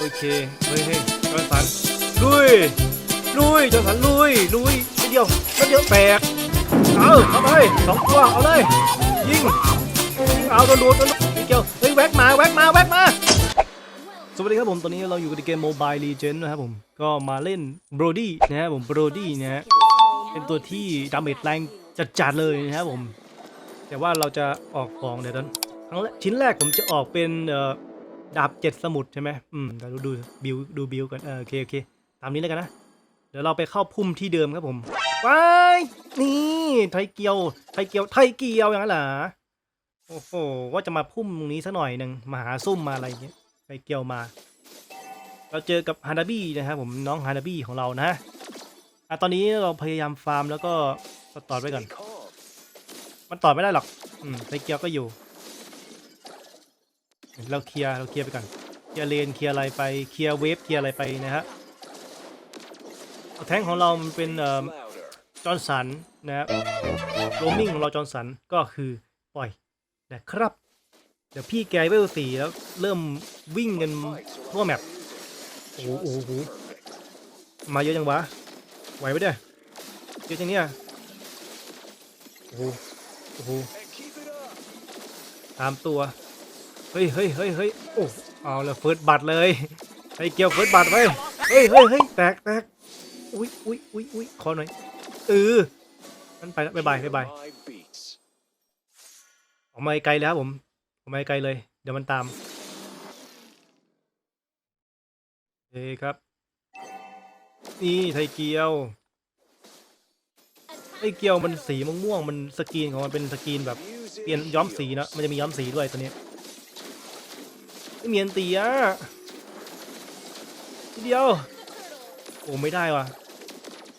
โอเคเฮ้ยเฮ้ยจอสันลุยลุยจอสันลุยลุยนิดเดียวนิดเดียวแตกเอาเอาไปสองตัวเอาเลยยิงยิงเอาโดนโดนโดนนิดเดียวเฮ้ยแว็กมาแว็กมาแว็กมาสวัสดีครับผมตอนนี้เราอยู่ในเกม Mobile Legends นะครับผมก็มาเล่น Brody นะครับผม Brody นะฮะเป็นตัวที่ดาเมจแรงจัดๆเลยนะครับผม แต่ว่าเราจะออกของเดี๋ยวนั้นครั้งแรกชิ้นแรกผมจะออกเป็นเอ่อ ดาบเจ็ดสมุทรใช่ไหมอืมเดี๋ยวดูดูบิวดูบิวกันเออโอเคโอเค ตามนี้แล้วกันนะ เดี๋ยวเราไปเข้าพุ่มที่เดิมครับผมว้ายนี่ไทยเกียว ไทยเกียว ไทยเกียวอย่างนั้นเหรอ โอ้โห ว่าจะมาพุ่มตรงนี้สักหน่อยหนึ่งมาหาซุ่มมาอะไรเงี้ย ไทยเกียวมา เราเจอกับฮานาบี้นะครับผม น้องฮานาบี้ของเรานะอะตอนนี้เราพยายามฟาร์มแล้วก็สตอดไว้ก่อน มันต่อไม่ได้หรอก อืม ไทเกียวก็อยู่ เราเคลียร์เราเคลียร์ไปก่อนเคลียร์เลนเคลียร์อะไรไปเคลียร์เวฟเคลียร์อะไรไปนะฮะแท้งของเรามันเป็นเอ่อจอร์นสันนะครับโรมิงของเราจอร์นสันก็คือปล่อยนะครับเดี๋ยวพี่แกเวลสี่แล้วเริ่มวิ่งกันทั่วแมปโอ้โหโอ้โหมาเยอะจังวะไหวไหมเนี่ยเยอะจังเนี่ยโอ้โหโอ้โหตามตัว เฮ้ยเฮ้ยเฮ้ยเฮ้ยโอ้เอาละเฟิร์สบัตรเลยไอ้เกี่ยวเฟิร์สบัตรไว้เฮ้ยเฮ้ยเฮ้ยแตกแตกอุ้ยอุ้ยอุ้ยอุ้ยขอหน่อยเออมันไปแล้วบายบายบายบายออกมาไกลแล้วครับผมออกมาไกลเลย เดี๋ยวมันตามเฮ้ยครับ นี่ไทยเกียวไอ้เกียวมันสีม่วงๆมันสกรีนของมันเป็นสกรีนแบบเปลี่ยนย้อมสีนะมันจะมีย้อมสีด้วยตัวนี้ ไม่มีอันตีอะทีเดียว โอ้ไม่ได้ว่ะ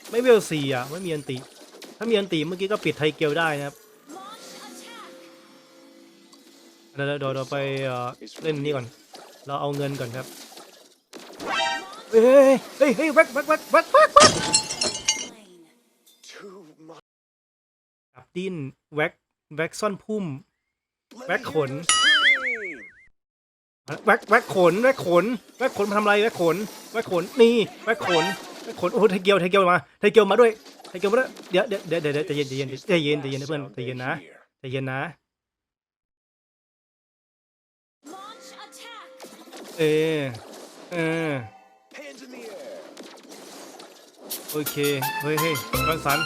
ไม่เวลสีอะ ไม่มีอันตีถ้ามีอันตีเมื่อกี้ก็ปิดไทเกียวได้นะครับเดี๋ยวเดี๋ยวเดี๋ยวไปเล่นนี่ก่อน เราเอาเงินก่อนครับ เฮ้ยเฮ้ยเฮ้ยแว็กแว็กแว็กแว็กแว็กจับดิ้นแว็กแว็กซ่อนพุ่ม แว็กขน แว็กแว็กขนแว็กขนแว็กขนมาทำอะไรแว็กขนแว็กขนนี่แว็กขนแว็กขนโอ้ไทยเกียวไทยเกียวมาไทยเกียวมาด้วยไทยเกียวมาด้วยเดี๋ยวเดี๋ยวเดี๋ยวเดี๋ยวใจเย็นใจเย็นใจเย็นใจเย็นนะเพื่อนใจเย็นนะใจเย็นนะ เออเออโอเคเฮ้ยเฮ้ยจอนสัน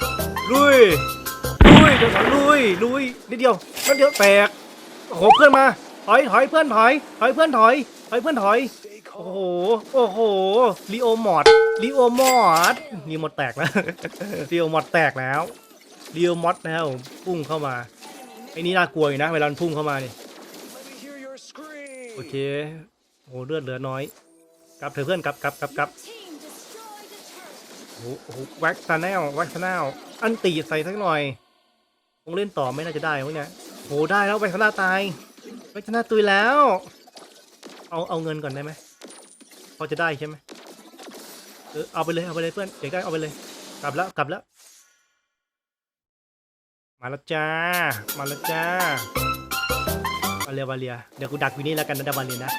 ลุยลุยจอนสันลุยลุยนิดเดียวนิดเดียวแตกโอ้โหเพื่อนมา ถอยถอยเพื่อนถอย ถอยเพื่อนถอย ถอยเพื่อนถอย โอ้โห โอ้โหลีโอมอดลีโอมอดลีโอมอดแตกแล้วลีโอมอดแตกแล้วลีโอมอดนะครับผมพุ่งเข้ามาไอ้นี่น่ากลัวอยู่นะเวลาพุ่งเข้ามานี่โอเคโอ้เลือดเหลือน้อยกลับเถอะเพื่อนกลับกลับกลับกลับโอ้โหโอ้โหแว็กซ์แนลแว็กซ์แนลอันตีใส่สักหน่อยคงเล่นต่อไม่น่าจะได้พวกเนี้ยโหได้แล้วแว็กซ์แนลตาย แว็กซ์แนลตุยแล้ว เอาเอาเงินก่อนได้ไหมพอจะได้ใช่ไหมเออเอาไปเลยเอาไปเลยเพื่อนเดี๋ยวก็เอาไปเลย กลับแล้วกลับแล้ว มาแล้วจ้า มาแล้วจ้าวาเลียวาเลียเดี๋ยวกูดักอยู่นี่แล้วกันนะดาวาเลียนะ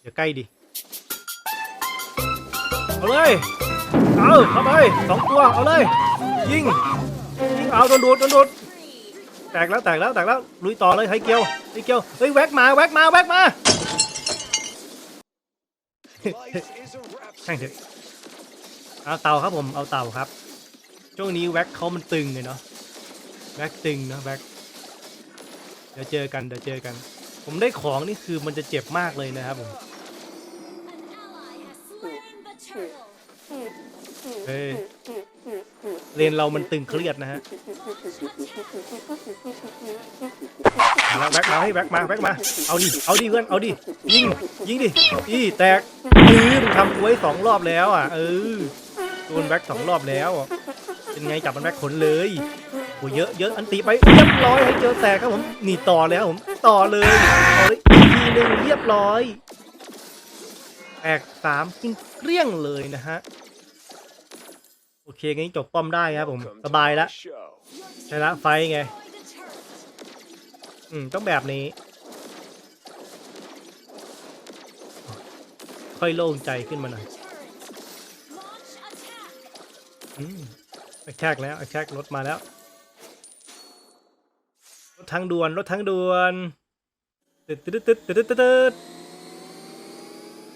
เดี๋ยวใกล้ดิเอาเลยเอาเข้าไปสองตัวเอาเลยยิงยิงเอาโดนดูดโดนดูด ตกแล้วแตกแล้วแตกแล้วลุยต่อเลยไฮเกียวไฮเกียวเฮ้ยแว็กมาแว็กมาแว็กมาแข่งเถอะเอาเต่าครับผมเอาเต่าครับช่วงนี้แว็กเขามันตึงเลยเนาะแว็กตึงเนาะแว็กเดี๋ยวเจอกันเดี๋ยวเจอกัน ผมได้ของนี่คือมันจะเจ็บมากเลยนะครับผมเฮ้ย เลนเรามันตึงเครียดนะฮะมาแล้วแบ็กมาให้แบ็กมาแบ็กมา เอาดิ เอาดิเพื่อน เอาดิ ยิง ยิงดิ อีแตกเออมึงทำกูไว้สองรอบแล้วอะ เออโดนแบ็กสองรอบแล้วอะเป็นไงจับมันแบ็กขนเลยโอ้เยอะเยอะอันตีไปเรียบร้อยให้เจอแตกครับผมนี่ต่อเลยครับผมต่อเลยต่อเลยอีกทีหนึ่งเรียบร้อยแตกสามกินเกลี้ยงเลยนะฮะ โอเคงั้นจบป้อมได้ครับผมสบายแล้วชนะไฟท์ไง อืม ต้องแบบนี้ ค่อยโล่งใจขึ้นมาหน่อยอืมแชกแล้วแชกรถมาแล้ว รถทางด่วน รถทางด่วนตึ๊ดตึ๊ดตึ๊ดตึ๊ดตึ๊ดตึ๊ด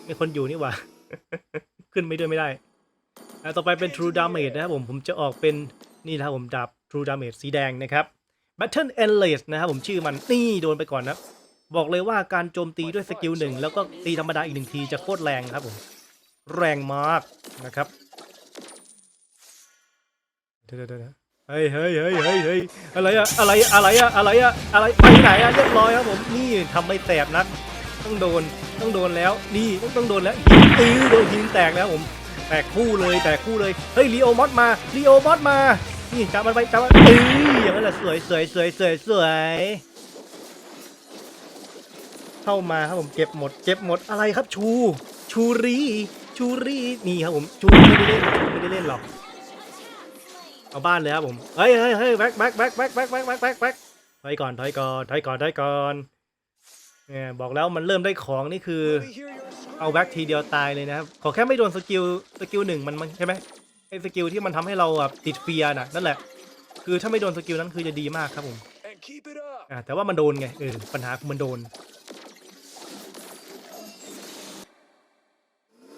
มีคนอยู่นี่หว่า ขึ้นไม่ด้วยไม่ได้อะ ต่อไปเป็น True Damage นะครับผมผมจะออกเป็นนี่นะครับผมดาบ True Damage สีแดงนะครับ Battle Endless นะครับผมชื่อมันนี่โดนไปก่อนนะบอกเลยว่าการโจมตีด้วยสกิลหนึ่งแล้วก็ตีธรรมดาอีกหนึ่งทีจะโคตรแรงครับผม แรงมากนะครับเดี๋ยวเดี๋ยวเดี๋ยวเฮ้ยเฮ้ยเฮ้ยเฮ้ยเฮ้ยอะไรอะอะไรอะอะไรอะอะไรอะอะไรไปไหนอะเรียบร้อยครับผมนี่ทำไม่แสบนักต้องโดนต้องโดนแล้วนี่ต้องต้องโดนแล้วหินตื้อโดนหินแตกแล้วผม แตกคู่เลยแตกคู่เลย เฮ้ยลีโอมอสมาลีโอมอสมา นี่จับมันไปจับมันตื้ออย่างนั้นแหละสวยสวยสวยสวยสวยเข้ามาครับผมเก็บหมดเก็บหมดอะไรครับชู ชูรีชูรีนี่ครับผมชูไม่ได้เล่นไม่ได้เล่นหรอกเอาบ้านเลยครับผมเฮ้ยเฮ้ยเฮ้ยแบ็คแบ็คแบ็คแบ็คแบ็คแบ็คแบ็คแบ็คแบ็คถอยก่อนถอยก่อนถอยก่อนถอยก่อนเนี่ยบอกแล้วมันเริ่มได้ของนี่คือ เอาแบ็คทีเดียวตายเลยนะครับ ขอแค่ไม่โดนสกิลสกิลหนึ่งมันมันใช่ไหมไอ้สกิลที่มันทำให้เราแบบติดเฟียน่ะนั่นแหละ คือถ้าไม่โดนสกิลนั้นคือจะดีมากครับผมอ่าแต่ว่ามันโดนไงเออปัญหาคือมันโดน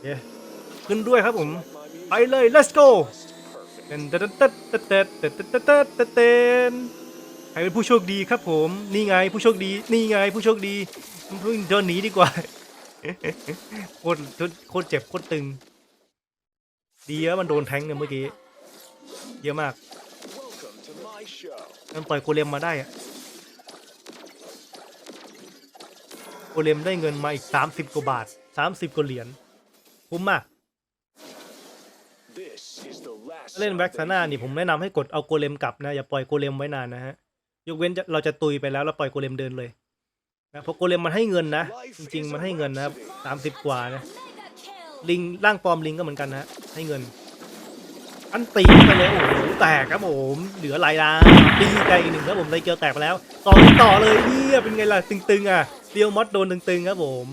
เย้ขึ้นด้วยครับผมไปเลย let's go เต้นเต้นเต้นเต้นเต้นเต้นเต้นเต้นเต้นเต้นเต้นใครเป็นผู้โชคดีครับผม นี่ไงผู้โชคดี นี่ไงผู้โชคดีเพิ่งเดินหนีดีกว่า โคตรโคตรเจ็บโคตรตึง ดีแล้วมันโดนแทงเนี่ยเมื่อกี้ เยอะมากมันปล่อยโกเลมมาได้อะโกเลมได้เงินมาอีก30กว่าบาท30กว่าเหรียญคุ้มมากเล่นแว็กซาน่านี่ผมแนะนำให้กดเอาโกเลมกลับนะ อย่าปล่อยโกเลมไว้นานนะฮะ ยกเว้นเราจะตุยไปแล้ว แล้วปล่อยโกเลมเดินเลย นะเพราะโกเลมมันให้เงินนะ จริง ๆ มันให้เงินนะครับสามสิบกว่านะ ลิงร่างปลอมลิงก็เหมือนกันนะให้เงิน อันตีไปเลยโอ้โหแตกครับผมเหลือหลายล้านตีไกลอีกหนึ่งครับผมไดเกียวแตกไปแล้วต่อต่อเลยเฮียเป็นไงล่ะตึงๆอะเดียวมอสโดนตึงๆครับผม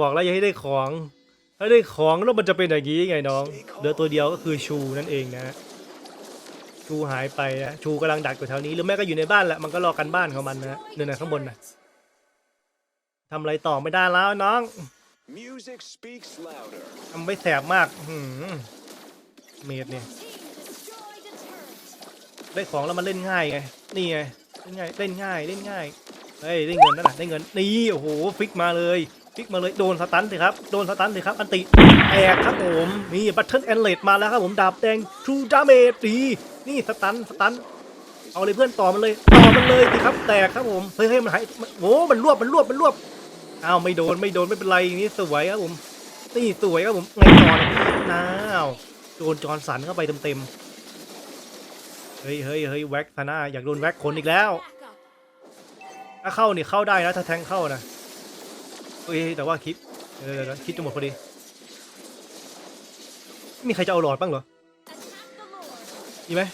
บอกแล้วอย่าให้ได้ของถ้าได้ของแล้วมันจะเป็นอย่างนี้ไงน้องเหลือตัวเดียวก็คือชูนั่นเองนะฮะ ชูหายไปนะชูกำลังดักอยู่แถวนี้หรือแม่ก็อยู่ในบ้านแหละมันก็รอกันบ้านของมันนะฮะเนี่ยนะข้างบนนะทำอะไรต่อไม่ได้แล้วน้อง Music speaks louder. ทำไม่แสบมากหืมเมดเนี่ยได้ของแล้วมันเล่นง่ายไงนี่ไงเล่นง่ายเล่นง่ายเล่นง่ายเฮ้ยได้เงินนั่นน่ะได้เงินนี่โอ้โหฟิกมาเลยฟิกมาเลยโดนสตันสิครับโดนสตันสิครับอันติแตกครับผมนี่บัตเทิลแอนเลดมาแล้วครับผมดาบแดง True Damage ดี นี่สตันสตันเอาเลยเพื่อนต่อมันเลยต่อมันเลยสิครับแตกครับผมเฮ้ยเฮ้ยมันหายโอ้มันรวบมันรวบมันรวบอ้าวไม่โดนไม่โดนไม่เป็นไรนี้สวยครับผมนี่สวยครับผมไงต่อเนี่ยน้าวโดนจอนสันเข้าไปเต็มๆเฮ้ยเฮ้ยเฮ้ยแว็กซาน่าอยากโดนแว็กคนอีกแล้วถ้าเข้านี่เข้าได้นะถ้าแทงเข้านะเฮ้ยแต่ว่าคิดเดี๋ยวคิดจะหมดพอดีมีใครจะเอาหลอดบ้างเหรอ มีไหม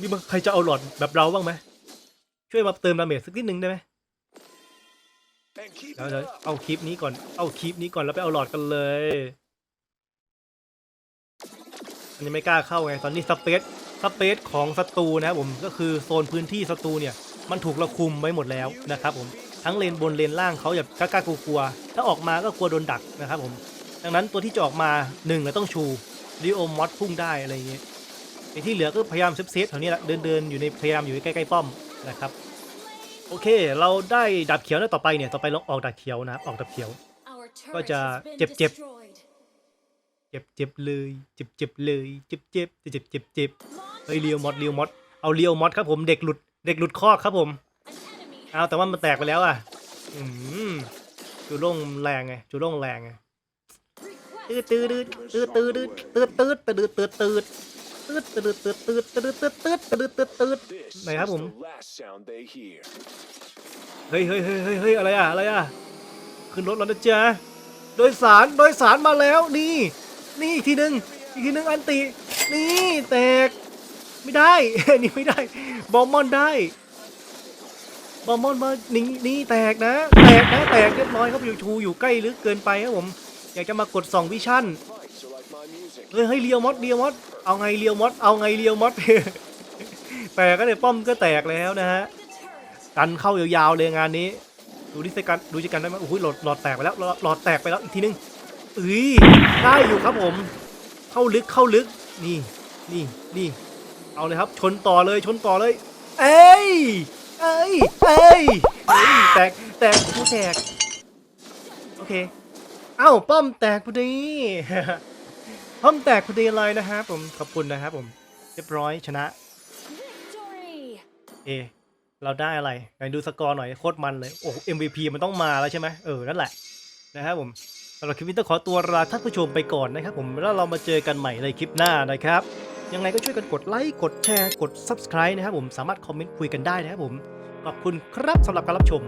มีใครจะเอาหลอดแบบเราบ้างไหมช่วยมาเติมดาเมจสักนิดนึงได้ไหมเดี๋ยวเดี๋ยเอาคลิปนี้ก่อน เอาคลิปนี้ก่อนแล้วไปเอาหลอดกันเลยมันยังไม่กล้าเข้าไงตอนนี้สเปซสเปซของศัตรูนะครับผมก็คือโซนพื้นที่ศัตรูเนี่ย มันถูกเราคุมไว้หมดแล้วนะครับผมทั้งเลนบนเลนล่างเขาแบบกล้ากลัว ถ้าออกมาก็กลัวโดนดักนะครับผมดังนั้นตัวที่จะออกมาหนึ่งเราต้องชูดิโอมอสพุ่งได้อะไรอย่างเงี้ย ไอ้ที่เหลือก็พยายามเซฟเซฟๆแถวนี้แหละเดินเดินๆอยู่ในพยายามอยู่ใกล้ๆป้อมนะครับโอเค เราได้ดับเขียวแล้วต่อไปเนี่ยต่อไปเราออกดับเขียวนะครับออกดับเขียว ก็จะเจ็บเจ็บเจ็บเจ็บเลยเจ็บเจ็บเลยเจ็บเจ็บเจ็บเจ็บเจ็บเฮ้ยเลียวมอสเลียวมอสเอาเลียวมอสครับผมเด็กหลุดเด็กหลุดคอกครับผมเอาแต่ว่ามันแตกไปแล้วอะอืมจูโล่งแรงไงจูโล่งแรงไงตืดตืดตืดตืดตืดตืดตืดตืดตืดตืด ตืดตืดตืดตืดตืดตืดตืดตืดตืดตืด This is ไหนครับผม the last sound they hear. เฮ้ยเฮ้ยเฮ้ยเฮ้ยเฮ้ยอะไรอะอะไรอะขึ้นรถแล้วนะจ๊ะโดยสารโดยสารมาแล้วนี่นี่อีกทีหนึ่งอีกทีหนึ่งอันติ นี่แตกไม่ได้ นี่ไม่ได้บอมมอนได้บอมมอนมานี่นี่แตกนะ แตกนะแแตกเรียบร้อยครับยูทูอยู่ใกล้ลึกเกินไปครับผม อยากจะมากดส่องวิชั่น เฮ้ยเฮ้ยเลียวมอสเลียวมอสเอาไงเลียวมอสเอาไงเลียวมอสแตกก็เลยป้อมก็แตกแล้วนะฮะกันเข้ายาวๆเลยงานนี้ ดูดิสกันดูจิกันได้ไหมโอ้โหลอดหลอดแตกไปแล้วหลอดแตกไปแล้วอีกทีนึงเอ้ยได้อยู่ครับผม เข้าลึกเข้าลึกนี่นี่นี่เอาเลยครับ ชนต่อเลยชนต่อเลย เอ้ยเอ้ยเอ้ยเอ้ยแตกแตกกูแตกโอเคเอ้าป้อมแตกพอดี ป้อมแตกพอดีเลยนะครับผมขอบคุณนะครับผมเรียบร้อยชนะ เอ เราได้อะไรไหนดูสกอร์หน่อยโคตรมันเลย โอ้ MVP มันต้องมาแล้วใช่ไหมเออ นั่นแหละ นะครับผมสำหรับคลิปนี้ต้องขอตัวลาท่านผู้ชมไปก่อนนะครับผมแล้วเรามาเจอกันใหม่ในคลิปหน้านะครับ ยังไงก็ช่วยกันกดไลค์กดแชร์กด Subscribe นะครับผมสามารถคอมเมนต์คุยกันได้นะครับผมขอบคุณครับสำหรับการรับชม